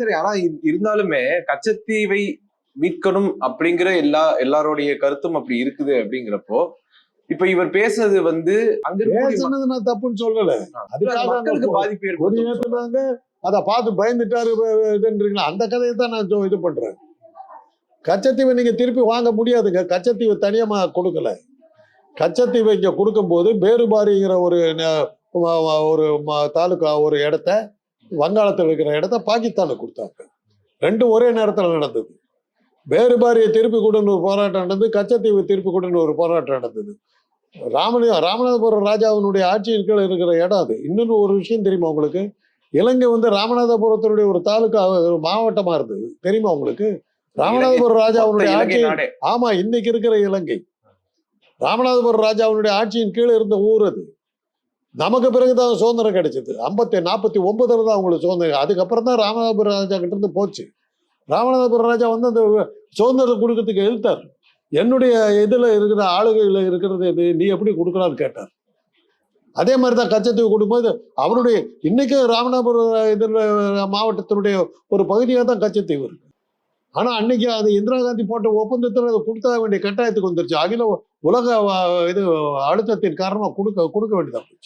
சரி ஆனா இருந்தாலுமே கச்சத்தீவை மீட்கணும் அப்படிங்கிற எல்லா எல்லாருடைய கருத்தும் அப்படி இருக்குது அப்படிங்கிறப்போ இப்ப இவர் பேசுனது வந்து அங்க பேசுனது நான் தப்புன்னு சொல்லல. மக்களுக்கு பாதிப்பு ஏத்துனாங்க அதை பார்த்து பயந்துட்டாரு இதுன்றீங்களா? அந்த கதையை தான் நான் இது பண்றேன். கச்சத்தீவை நீங்க திருப்பி வாங்க முடியாதுங்க. கச்சத்தீவை தனியமா கொடுக்கல. கச்சத்தீவை இங்க கொடுக்கும்போது பேருபாரிங்கிற ஒரு ஒரு தாலுகா ஒரு இடத்த வங்காளத்தில் இருக்கிற இடத்த பாகிஸ்தானுக்கு கொடுத்தாங்க. ரெண்டும் ஒரே நேரத்தில் நடந்தது. பேருபாரியை திருப்பி கொடுன்னு ஒரு போராட்டம் நடந்தது. கச்சத்தீவை திருப்பி கொடுன்னு ஒரு போராட்டம் நடந்தது. ராமனி ராமநாதபுரம் ராஜாவினுடைய ஆட்சியின் கீழ் இருக்கிற இடம் அது. இன்னொரு ஒரு விஷயம் தெரியுமா உங்களுக்கு? இலங்கை வந்து ராமநாதபுரத்தினுடைய ஒரு தாலுகா ஒரு மாவட்டமா இருந்தது. தெரியுமா உங்களுக்கு? ராமநாதபுரம் இலங்கை ஆட்சி ஆமா இன்னைக்கு இருக்கிற இலங்கை. ராமநாதபுரம் ராஜாவினுடைய ஆட்சியின் கீழே இருந்த ஊர் அது. நமக்கு பிறகுதான் சுதந்திரம் கிடைச்சது. ஐம்பத்தி நாற்பத்தி ஒன்பதுல தான் அவங்களுக்கு சுதந்திரம். அதுக்கப்புறம் தான் ராமநாதபுரம் ராஜா கிட்ட இருந்து போச்சு. ராமநாதபுரம் ராஜா வந்து அந்த சுதந்திரம் கொடுக்கறதுக்கு எழுத்தார். என்னுடைய இதில் இருக்கிற ஆளுகையில் இருக்கிறது இது நீ எப்படி கொடுக்கலான்னு கேட்டார். அதே மாதிரி தான் கச்சத்தீவு கொடுக்கும்போது அவருடைய இன்னைக்கு ராமநாதபுரம் இதில் மாவட்டத்தினுடைய ஒரு பகுதியாக தான் கச்சத்தீவு இருக்கு. ஆனால் அன்னைக்கு அது இந்திரா காந்தி போட்ட ஒப்பந்தத்தில் அதை கொடுத்த வேண்டிய கட்டாயத்துக்கு வந்துருச்சு. அகில உலக இது அழுத்தத்தின் காரணமாக கொடுக்க கொடுக்க வேண்டியதாக போச்சு.